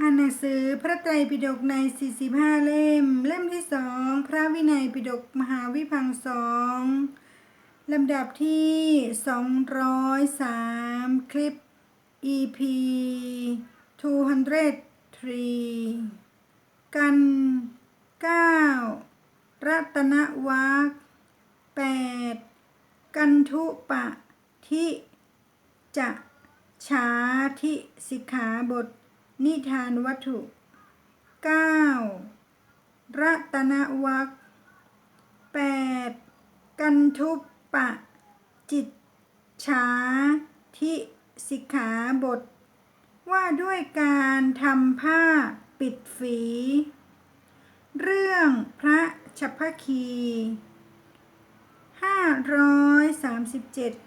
อ่านหนังสือพระไตรปิฎกใน 45 เล่ม เล่มที่สองพระวินัยปิฎกมหาวิพังสองลำดับที่ 203 คลิป EP 203 กัน 9 รัตนวัก8กันทุปะทิจะชาทิสิกขาบท นิทานวัตถุ 9. รัตนวัก 8. กันทุปปะ จิตฉาทิสิกขาบท ว่าด้วยการทำผ้าปิดฝี เรื่องพระชัพพคี 537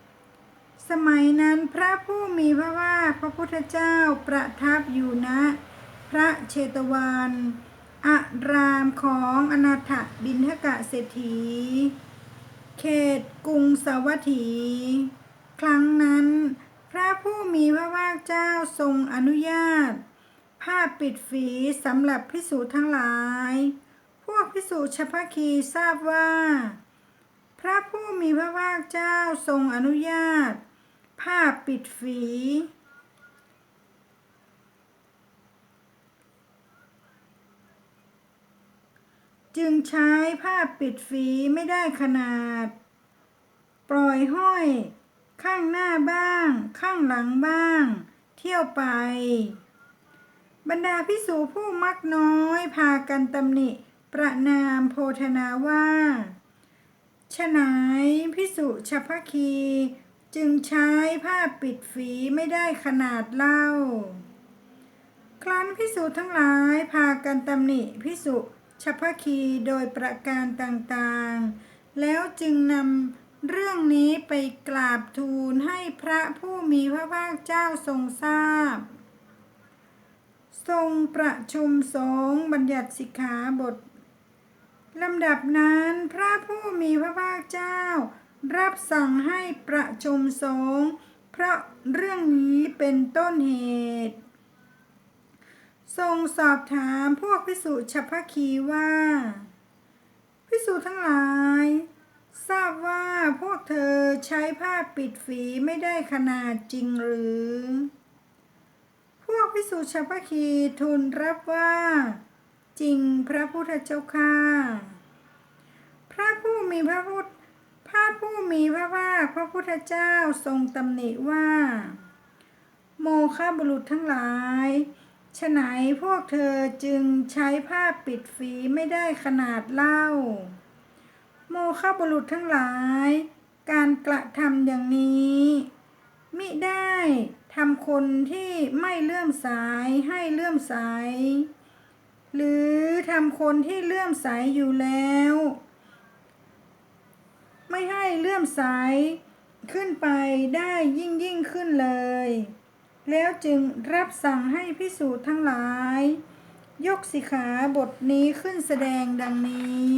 สมัยนั้นพระผู้มีพระภาคพระพุทธเจ้าประทับอยู่ณพระเชตวันอารามของอนาถบินทกะเศรษฐี เขตกรุงสวัตถี ครั้งนั้น พระผู้มีพระภาคเจ้าทรงอนุญาต ผ้าปิดฝีสำหรับพิสูจน์ทั้งหลาย พวกพิสูจน์ชพคีทราบว่า พระผู้มีพระภาคเจ้าทรงอนุญาต ผ้าปิดฝี จึงใช้ผ้าปิดฝีไม่ได้ขนาด ปล่อยห้อยข้างหน้าบ้าง ข้างหลังบ้าง เที่ยวไป บรรดาพิสูผู้มักน้อยพากันตำหนิ ประนามโพธนาว่าฉะไหนพิสุชพคี จึงใช้ผ้าปิดฝีไม่ได้ขนาดเล่า ครั้นพิสุทั้งหลายพากันตำหนิพิสุชพคีโดยประการต่างๆ แล้วจึงนำเรื่องนี้ไปกราบทูลให้พระผู้มีพระภาคเจ้าทรงทราบ ทรงประชุมสงฆ์บัญญัติสิกขาบทลำดับนั้นพระผู้มีพระภาคเจ้า รับสั่งให้ประชุมสงฆ์เพราะเรื่องนี้เป็นต้นเหตุ ทรงสอบถามพวกพิสุชพคีว่าพิสุทั้งหลาย ทราบว่าพวกเธอใช้ผ้าปิดฝีไม่ได้ขนาดจริงหรือ พวกพิสุชพคีทูลรับว่า จริงพระพุทธเจ้าข้าพระผู้มีพระพุทธ พระผู้มีพระภาคพระพุทธเจ้าทรงตำหนิว่า โมฆะบุรุษทั้งหลายฉไหนพวกเธอจึงใช้ผ้าปิดฝีไม่ได้ขนาดเล่า โมฆะบุรุษทั้งหลาย การกระทำอย่างนี้มิได้ทำคนที่ไม่เลื่อมใสให้เลื่อมใสหรือทำคนที่เลื่อมใสอยู่แล้ว ไม่ให้เลื่อมใสขึ้นไปได้ยิ่งยิ่งขึ้นเลย แล้วจึงรับสั่งให้พิสูจน์ทั้งหลาย ยกสิขาบทนี้ขึ้นแสดงดังนี้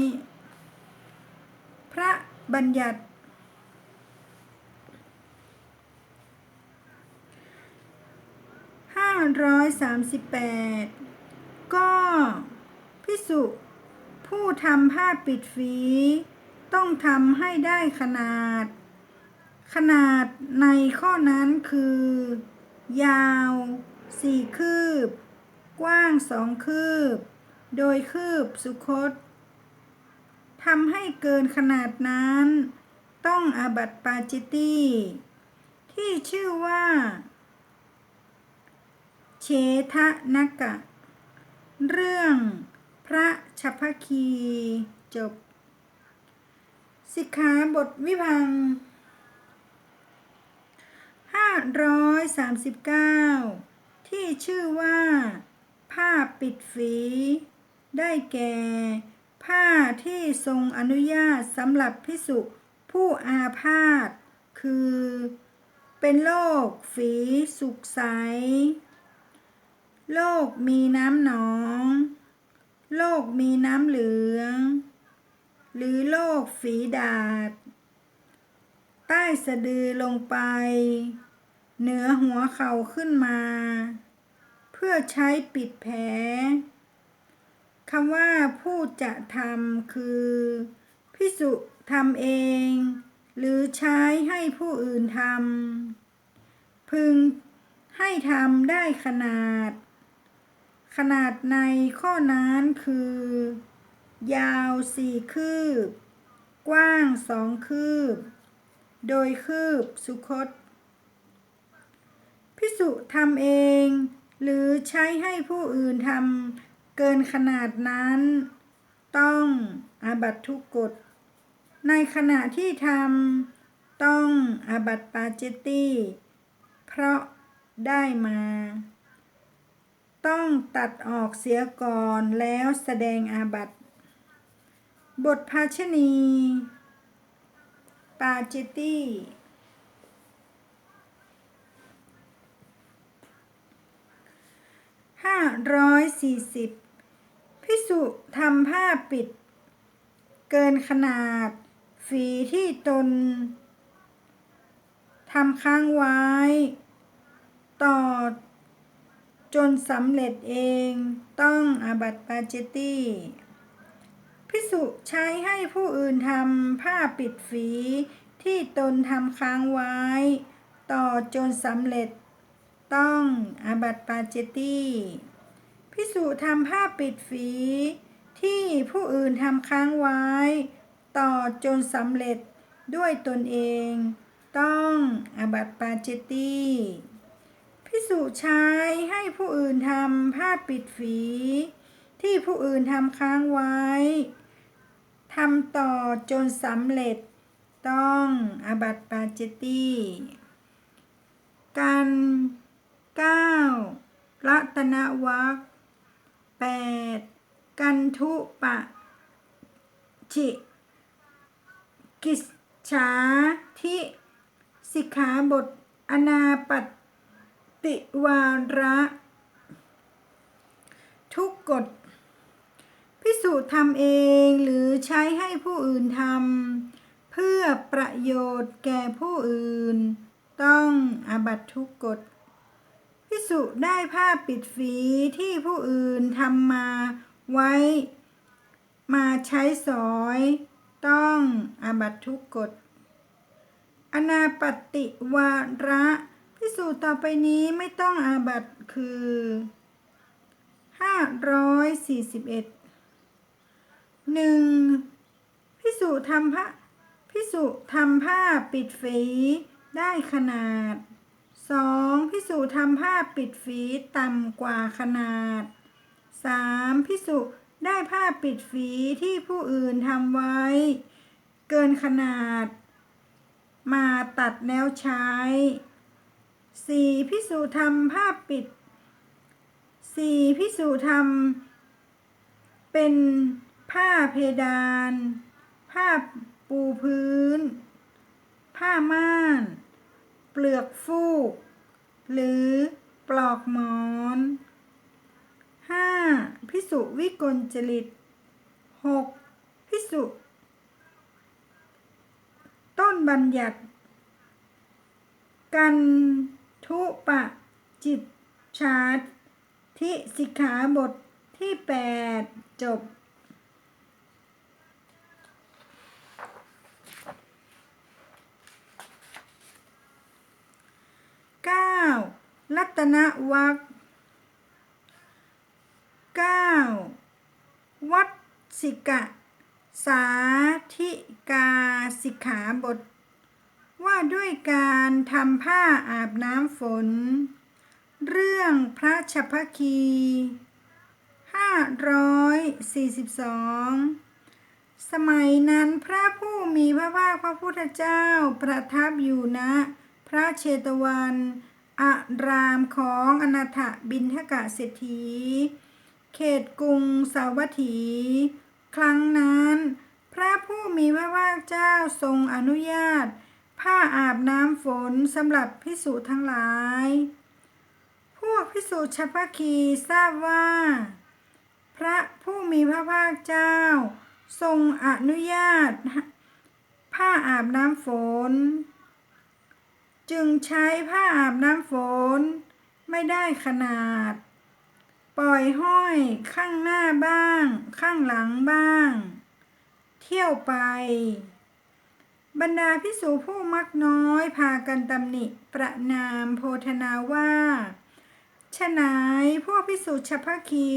พระบัญญัติ 538 ก็พิสุผู้ทำผ้าปิดฝี ต้องทำให้ได้ขนาด ขนาดในข้อนั้นคือ ยาวสี่คืบ กว้างสองคืบ โดยคืบสุคตทำให้เกินขนาดนั้น ต้องอาบัติปาจิตตีที่ชื่อว่า เชทะนกะ เรื่องพระชพคีจบ สิกขาบทวิพังค์539ที่ชื่อว่า ผ้าปิดฝี ได้แก่ ผ้าที่ทรงอนุญาตสำหรับพิสุผู้อาพาธคือ เป็นโรคฝีสุกใสโรคมีน้ำหนองโรคมีน้ำเหลือง หรือโรคฝีดาดใต้สะดือลงไป เหนือหัวเข่าขึ้นมาพพื่อใช้ปิดแผลคำว่าผู้จะทำคือพิสุทำเอง หรือใช้ให้ผู้อื่นทำพึงให้ทำได้ขนาด ขนาดในข้อนั้นคือ ยาวสี่คืบ กว้างสองคืบ โดยคืบสุคต พิสุทำเอง หรือใช้ให้ผู้อื่นทำเกินขนาดนั้น ต้องอาบัตทุกกฎ ในขณะที่ทำต้องอาบัตปาจิตตีเพราะได้มา ต้องตัดออกเสียก่อนแล้วแสดงอาบัต บทภาชณีปาจิตตีห้าร้อยสี่สิบพิสุทำผ้าปิด เกินขนาด ฝีที่ตนทำค้างไว้ ต่อ จนสำเร็จเองต้องอาบัติปาเจตตี พิสุใช้ให้ผู้อื่นทำผ้าปิดฝีที่ตนทำค้างไว้ ต่อจนสำเร็จต้องอาบัติปาเจตีพิสุทำผ้าปิดฝี ที่ผู้อื่นทำค้างไว้ ต่อจนสำเร็จด้วยตนเอง ต้องอาบัติปาเจตตีพิสุใช้ให้ผู้อื่นทำผ้าปิดฝี ที่ผู้อื่นทำค้างไว้ ทำต่อจนสำเร็จต้องอาบัตปาเจตตีกันเก้ารัตนวัคแปดกันทุปะจิกิจฉาทิสิกขาบทอนาปติวาระ ทุกกฎ พิสูจน์ทำเองหรือใช้ให้ผู้อื่นทำเพื่อประโยชน์แก่ผู้อื่น ต้องอาบัตทุกกฎพิสุได้ผ้าปิดฝีที่ผู้อื่นทำมาไว้ มาใช้สอย ต้องอาบัตทุกกฎอนาปติวาระพิสูจน์ต่อไปนี้ไม่ต้องอาบัตคือ 541 หนึ่งพิสูจน์ทำผ้าพิสูจน์ทำผ้าปิดฝีได้ขนาด 2. พิสูจน์ทำผ้าปิดฝีต่ำกว่าขนาด 3. พิสูจน์ได้ผ้าปิดฝีที่ผู้อื่นทำไว้ เกินขนาด มาตัดแล้วใช้ 4. พิสูจน์ทำผ้าปิด 4. พิสูจน์ทำเป็น ผ้าเพดาน ผ้าปูพื้น ผ้าม่าน เปลือกฟูก หรือปลอกหมอน 5. พิสุวิกลจริต 6. พิสุต้นบัญญัติ กันทุปะจิตชาติทิสิกขาบทที่ 8 จบ 9. รัตนวัค9วัดสิกะ สาธิกาสิกขาบท ว่าด้วยการทำผ้าอาบน้ำฝน เรื่องพระชพคี542สมัยนั้นพระผู้มีพระภาคพระพุทธเจ้าประทับอยู่ณนะ พระเชตวันอารามของอนาถบินทกะเศรษฐี เขตกรุงสาวัตถี ครั้งนั้น พระผู้มีพระภาคเจ้าทรงอนุญาต ผ้าอาบน้ำฝนสำหรับพิสูจน์ทั้งหลาย พวกพิสูจน์ชพคีทราบว่า พระผู้มีพระภาคเจ้า ทรงอนุญาต ผ้าอาบน้ำฝน จึงใช้ผ้าอาบน้ำฝน ไม่ได้ขนาด ปล่อยห้อยข้างหน้าบ้าง ข้างหลังบ้าง เที่ยวไป บรรดาพิสูผู้มักน้อยพากันตำหนิประนามโพธนาว่าฉะไหนพวกพิสูจน์ฉัพพคี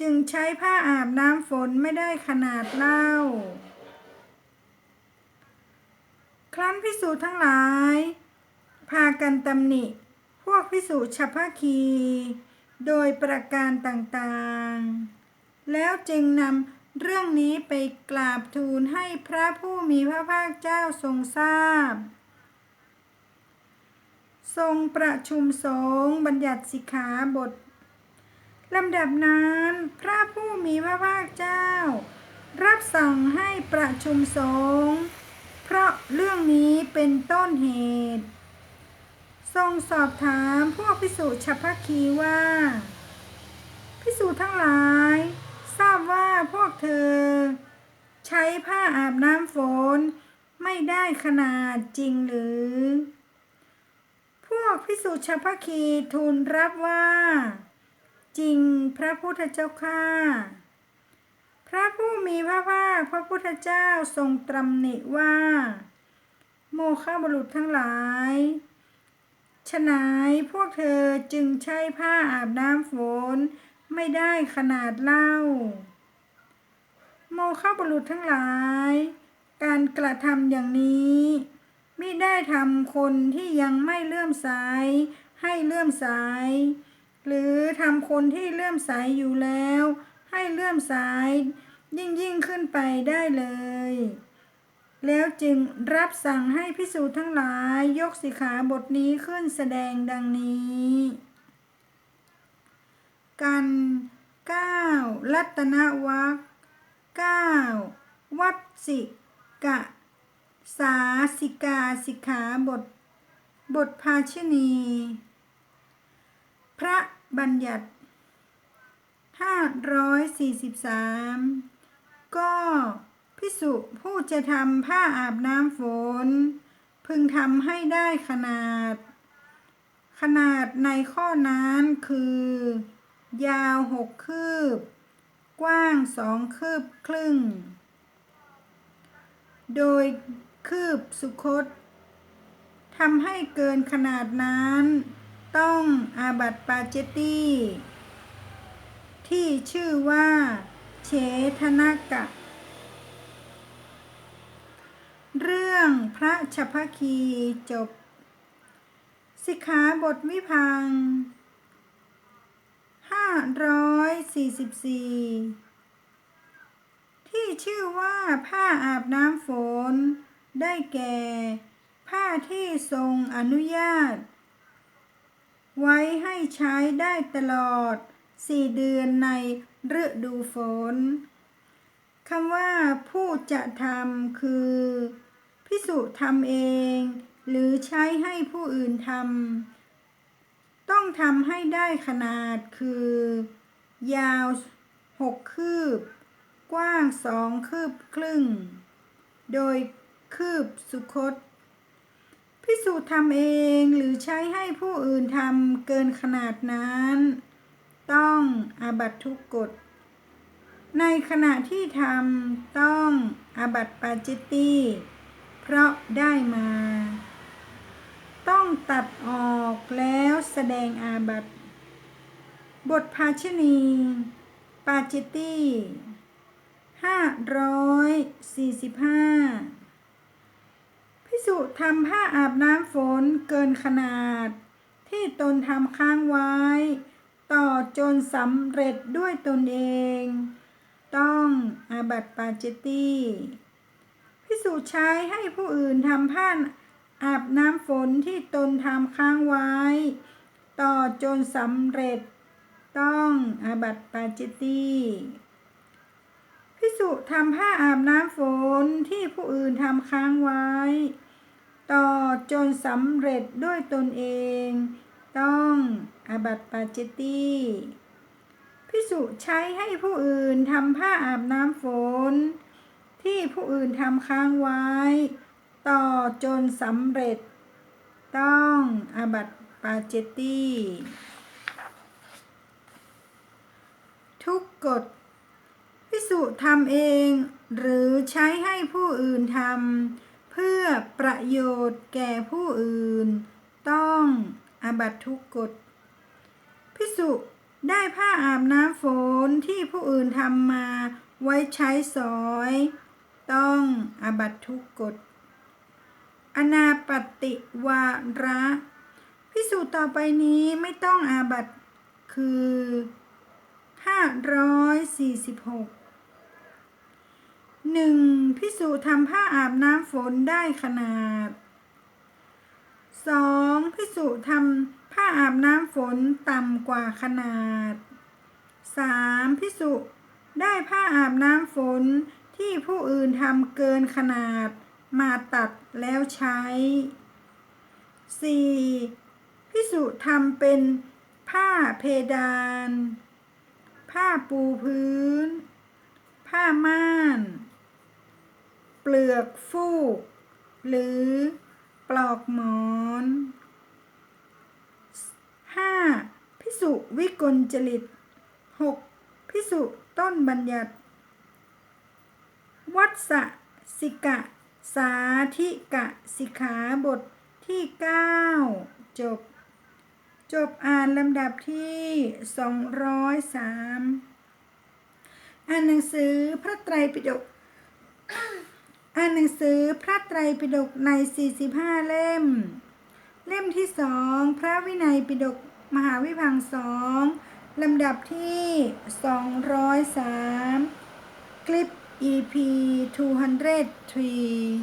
จึงใช้ผ้าอาบน้ำฝนไม่ได้ขนาดเล่า ครั้นพิสูจน์ทั้งหลาย พากันตำหนิ พวกพิสูจน์ฉัพพคี โดยประการต่างๆ แล้วจึงนำเรื่องนี้ไปกราบทูลให้พระผู้มีพระภาคเจ้าทรงทราบ ทรงประชุมสงฆ์บัญญัติสิกขาบทลำดับนั้นพระผู้มีพระภาคเจ้า รับสั่งให้ประชุมสงฆ์เพราะเรื่องนี้เป็นต้นเหตุ ทรงสอบถามพวกพิสุฉัพพคีว่า พิสูจน์ทั้งหลาย ทราบว่าพวกเธอ ใช้ผ้าอาบน้ำฝน ไม่ได้ขนาดจริงหรือ พวกพิสูจน์ฉัพพคีทูลรับว่า จริงพระพุทธเจ้าข้าพระผู้มีพระภาคพระพุทธเจ้าทรงตรำหนิว่า โมฆะบุรุษทั้งหลาย ฉะไหนพวกเธอจึงใช้ผ้าอาบน้ำฝน ไม่ได้ขนาดเล่า โมฆะบุรุษทั้งหลาย การกระทำอย่างนี้ไม่ได้ทำคนที่ยังไม่เลื่อมใสให้เลื่อมใสหรือทำคนที่เลื่อมใสอยู่แล้ว ให้เลื่อมใสยิ่งยิ่งขึ้นไปได้เลย แล้วจึงรับสั่งให้พิสูจน์ทั้งหลายยกสิขาบทนี้ขึ้นแสดงดังนี้ กันเก้ารัตนวัคเก้าวัดสิกะ สาสิกาสิขาบท บทภาชนี พระบัญญัติ543ก็ พิสุผู้จะทำผ้าอาบน้ำฝน พึงทำให้ได้ขนาด ขนาดในข้อนั้นคือ ยาวหกคืบ กว้างสองคืบครึ่ง โดยคืบสุคตทำให้เกินขนาดนั้น ต้องอาบัตปาเจตีที่ชื่อว่าเฉทนากะ เรื่องพระชพคีจบ สิกขาบทวิพัง544ที่ชื่อว่าผ้าอาบน้ำฝน ได้แก่ ผ้าที่ทรงอนุญาต ไว้ให้ใช้ได้ตลอดสี่เดือนในฤดูฝนคำว่าผู้จะทำคือ พิสุทำเอง หรือใช้ให้ผู้อื่นทำต้องทำให้ได้ขนาดคือ ยาวหกคืบ กว้างสองคืบครึ่ง โดยคืบสุคตพิสูจน์ทำเองหรือใช้ให้ผู้อื่นทำเกินขนาดนั้น ต้องอาบัตทุกกฎ ในขณะที่ทำต้องอาบัตปาจิตตี เพราะได้มา ต้องตัดออกแล้วแสดงอาบัตบทภาชนี ปาจิตตีห้าร้อยสี่สิบห้าพิสุทำผ้าอาบน้ำฝนเกินขนาด ที่ตนทำค้างไว้ ต่อจนสำเร็จด้วยตนเอง ต้องอาบัติปาจิตตี พิสุใช้ให้ผู้อื่นทำผ้าอาบน้ำฝนที่ตนทำค้างไว้ ต่อจนสำเร็จต้องอาบัติปาจิตตีพิสุทำผ้าอาบน้ำฝนที่ผู้อื่นทำค้างไว้ ต่อจนสำเร็จด้วยตนเอง ต้องอาบัติปาจิตตีพิสุใช้ให้ผู้อื่นทำผ้าอาบน้ำฝน ที่ผู้อื่นทำค้างไว้ ต่อจนสำเร็จ ต้องอาบัติปาเจตตีทุกกฎพิสุทำเองหรือใช้ให้ผู้อื่นทำเพื่อประโยชน์แก่ผู้อื่น ต้องอาบัตทุกกฎพิสุได้ผ้าอาบน้ำฝนที่ผู้อื่นทำมาไว้ใช้สอย ต้องอาบัตทุกกฎอนาปฏิวาระพิสูจน์ต่อไปนี้ไม่ต้องอาบัตคือ 546 1. พิสูจน์ทำผ้าอาบน้ำฝนได้ขนาด 2. พิสูจน์ทำผ้าอาบน้ำฝนต่ำกว่าขนาด 3. พิสุได้ผ้าอาบน้ำฝน ที่ผู้อื่นทำเกินขนาดมาตัดแล้วใช้ 4. พิสุทำเป็นผ้าเพดาน ผ้าปูพื้น ผ้าม่าน เปลือกฟูก หรือปลอกหมอน 5. พิสุวิกลจริต 6. พิสุต้นบัญญัติ วัดสะสิกะ สาธิกะ สิกขาบทที่ 9 จบ จบอ่านลำดับที่ 203 อ่านหนังสือพระไตรปิฎกอ่านหนังสือพระไตรปิฎกใน 45 เล่ม เล่มที่สองพระวินัยปิฎกมหาวิพังสองลำดับที่ 203 คลิป EP 203